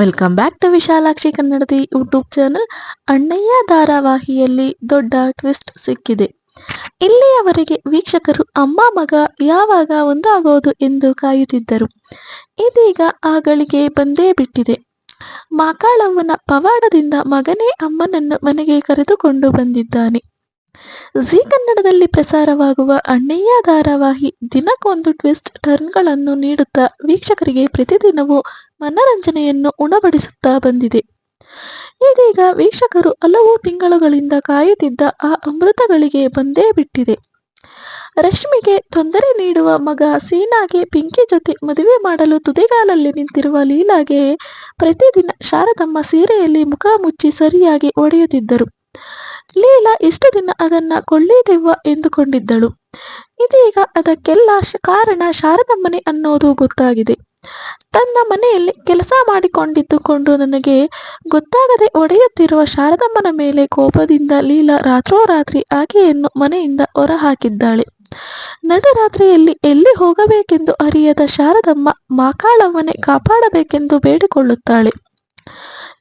Welcome back to Vishalakshi ಕನ್ನಡದ YouTube channel ಅಣ್ಣಯ್ಯ ಧಾರಾವಾಹಿಯಲ್ಲಿ ದೊಡ್ಡ twist ಸಿಕ್ಕಿದೆ. ಇಲ್ಲಿಯವರೆಗೆ ವೀಕ್ಷಕರು ಅಮ್ಮ, ಮಗ ಯಾವಾಗ ಒಂದಾಗೋದು ಎಂದು ಕಾಯುತ್ತಿದ್ದರು. ಇದೀಗ ಆ ಗಳಿಗೆ ಬಂದೇ ಬಿಟ್ಟಿದೆ. ಮಾಕಾಳವ್ವನ ಪವಾಡದಿಂದ ಮಗನೇ ಅಮ್ಮನನ್ನು ಮನೆಗೆ ಕರೆದುಕೊಂಡು ಬಂದಿದ್ದಾನೆ. ಜಿ ಕನ್ನಡದಲ್ಲಿ ಪ್ರಸಾರವಾಗುವ ಅಣ್ಣಯ್ಯ ಧಾರಾವಾಹಿ ದಿನಕ್ಕೊಂದು ಟ್ವಿಸ್ಟ್ ಟರ್ನ್ಗಳನ್ನು ನೀಡುತ್ತಾ ವೀಕ್ಷಕರಿಗೆ ಪ್ರತಿದಿನವೂ ಮನರಂಜನೆಯನ್ನು ಉಣಬಡಿಸುತ್ತಾ ಬಂದಿದೆ. ಇದೀಗ ವೀಕ್ಷಕರು ಹಲವು ತಿಂಗಳುಗಳಿಂದ ಕಾಯುತ್ತಿದ್ದ ಆ ಅಮೃತಗಳಿಗೆ ಬಂದೇ ಬಿಟ್ಟಿದೆ. ರಶ್ಮಿಗೆ ತೊಂದರೆ ನೀಡುವ ಮಗ ಸೀನಾಗೆ ಪಿಂಕಿ ಜೊತೆ ಮದುವೆ ಮಾಡಲು ತುದಿಗಾಲಲ್ಲಿ ನಿಂತಿರುವ ಲೀಲಾಗೆ ಪ್ರತಿದಿನ ಶಾರದಮ್ಮ ಸೀರೆಯಲ್ಲಿ ಮುಖ ಮುಚ್ಚಿ ಸರಿಯಾಗಿ ಒಡೆಯುತ್ತಿದ್ದರು. ಲೀಲಾ ಇಷ್ಟು ದಿನ ಅದನ್ನ ಕೊಳ್ಳೇದೆವ್ವ ಎಂದುಕೊಂಡಿದ್ದಳು. ಇದೀಗ ಅದಕ್ಕೆಲ್ಲ ಕಾರಣ ಶಾರದಮ್ಮನೆ ಅನ್ನೋದು ಗೊತ್ತಾಗಿದೆ. ತನ್ನ ಮನೆಯಲ್ಲಿ ಕೆಲಸ ಮಾಡಿಕೊಂಡಿದ್ದುಕೊಂಡು ನನಗೆ ಗೊತ್ತಾಗದೆ ಒಡೆಯುತ್ತಿರುವ ಶಾರದಮ್ಮನ ಮೇಲೆ ಕೋಪದಿಂದ ಲೀಲಾ ರಾತ್ರೋರಾತ್ರಿ ಆಕೆಯನ್ನು ಮನೆಯಿಂದ ಹೊರಹಾಕಿದ್ದಾಳೆ. ನಡರಾತ್ರಿಯಲ್ಲಿ ಎಲ್ಲಿ ಹೋಗಬೇಕೆಂದು ಅರಿಯದ ಶಾರದಮ್ಮ ಮಾಕಾಳಮ್ಮನೆ ಕಾಪಾಡಬೇಕೆಂದು ಬೇಡಿಕೊಳ್ಳುತ್ತಾಳೆ.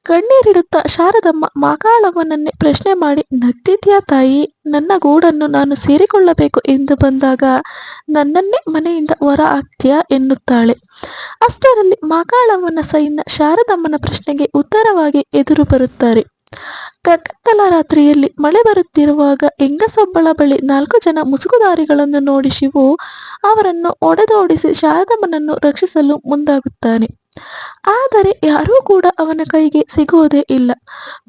ಕಣ್ಣೀರಿಡುತ್ತಾ ಶಾರದಮ್ಮ ಮಾಕಾಳವನನ್ನೇ ಪ್ರಶ್ನೆ ಮಾಡಿ, ನಗ್ತಿದ್ಯಾ ತಾಯಿ? ನನ್ನ ಗೂಡನ್ನು ನಾನು ಸೇರಿಕೊಳ್ಳಬೇಕು ಎಂದು ಬಂದಾಗ ನನ್ನನ್ನೇ ಮನೆಯಿಂದ ಹೊರ ಹಾಕ್ತೀಯಾ? ಎನ್ನುತ್ತಾಳೆ. ಅಷ್ಟರಲ್ಲಿ ಮಾಕಾಳವ್ವನ ಸೈನ್ಯ ಶಾರದಮ್ಮನ ಪ್ರಶ್ನೆಗೆ ಉತ್ತರವಾಗಿ ಎದುರು ಬರುತ್ತಾರೆ. ಕಗ್ಗತ್ತಲ ರಾತ್ರಿಯಲ್ಲಿ ಮಳೆ ಬರುತ್ತಿರುವಾಗ ಹೆಂಗಸೊಬ್ಬಳ ಬಳಿ ನಾಲ್ಕು ಜನ ಮುಸುಕುದಾರಿಗಳನ್ನು ನೋಡಿ ಶಿವು ಅವರನ್ನು ಒಡೆದೋಡಿಸಿ ಶಾರದಮ್ಮನನ್ನು ರಕ್ಷಿಸಲು ಮುಂದಾಗುತ್ತಾನೆ. ಆದರೆ ಯಾರೂ ಕೂಡ ಅವನ ಕೈಗೆ ಸಿಗುವುದೇ ಇಲ್ಲ.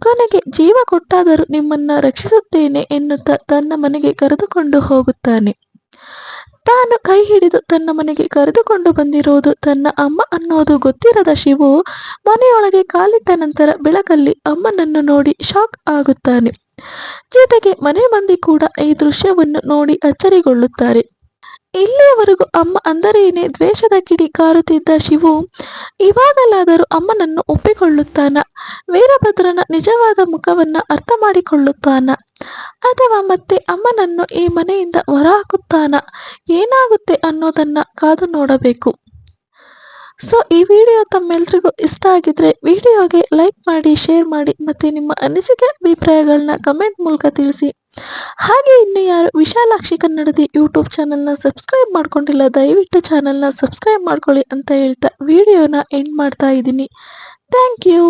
ಕೊನೆಗೆ ಜೀವ ಕೊಟ್ಟಾದರೂ ನಿಮ್ಮನ್ನ ರಕ್ಷಿಸುತ್ತೇನೆ ಎನ್ನುತ್ತಾ ತನ್ನ ಮನೆಗೆ ಕರೆದುಕೊಂಡು ಹೋಗುತ್ತಾನೆ. ತಾನು ಕೈ ಹಿಡಿದು ತನ್ನ ಮನೆಗೆ ಕರೆದುಕೊಂಡು ಬಂದಿರುವುದು ತನ್ನ ಅಮ್ಮ ಅನ್ನೋದು ಗೊತ್ತಿರದ ಶಿವು ಮನೆಯೊಳಗೆ ಕಾಲಿಟ್ಟ ನಂತರ ಬೆಳಕಲ್ಲಿ ಅಮ್ಮನನ್ನು ನೋಡಿ ಶಾಕ್ ಆಗುತ್ತಾನೆ. ಜೊತೆಗೆ ಮನೆ ಮಂದಿ ಕೂಡ ಈ ದೃಶ್ಯವನ್ನು ನೋಡಿ ಅಚ್ಚರಿಗೊಳ್ಳುತ್ತಾರೆ. ಇಲ್ಲಿಯವರೆಗೂ ಅಮ್ಮ ಅಂದರೇನೆ ದ್ವೇಷದ ಕಿಡಿ ಕಾರುತ್ತಿದ್ದ ಶಿವು ಇವಾಗಲಾದರೂ ಅಮ್ಮನನ್ನು ಒಪ್ಪಿಕೊಳ್ಳುತ್ತಾನ. ವೀರಭದ್ರನ ನಿಜವಾದ ಮುಖವನ್ನ ಅರ್ಥ ಮಾಡಿಕೊಳ್ಳುತ್ತಾನ ಅಥವಾ ಮತ್ತೆ ಅಮ್ಮನನ್ನು ಈ ಮನೆಯಿಂದ ಹೊರಹಾಕುತ್ತಾನ? ಏನಾಗುತ್ತೆ ಅನ್ನೋದನ್ನ ಕಾದು ನೋಡಬೇಕು. ಸೊ ಈ ವಿಡಿಯೋ ತಮ್ಮೆಲ್ರಿಗೂ ಇಷ್ಟ ಆಗಿದ್ರೆ ವಿಡಿಯೋಗೆ ಲೈಕ್ ಮಾಡಿ ಶೇರ್ ಮಾಡಿ, ಮತ್ತೆ ನಿಮ್ಮ ಅನಿಸಿಕೆ ಅಭಿಪ್ರಾಯಗಳನ್ನ ಕಮೆಂಟ್ ಮೂಲಕ ತಿಳಿಸಿ. ಹಾಗೆ ಇನ್ನು ಯಾರು ವಿಶಾಲಾಕ್ಷಿ ಕನ್ನಡದಿ ಯೂಟ್ಯೂಬ್ ಚಾನಲ್ನ ಸಬ್ಸ್ಕ್ರೈಬ್ ಮಾಡ್ಕೊಂಡಿಲ್ಲ, ದಯವಿಟ್ಟು ಚಾನಲ್ನ ಸಬ್ಸ್ಕ್ರೈಬ್ ಮಾಡ್ಕೊಳ್ಳಿ ಅಂತ ಹೇಳ್ತಾ ವಿಡಿಯೋನ ಎಂಡ್ ಮಾಡ್ತಾ ಇದ್ದೀನಿ. Thank you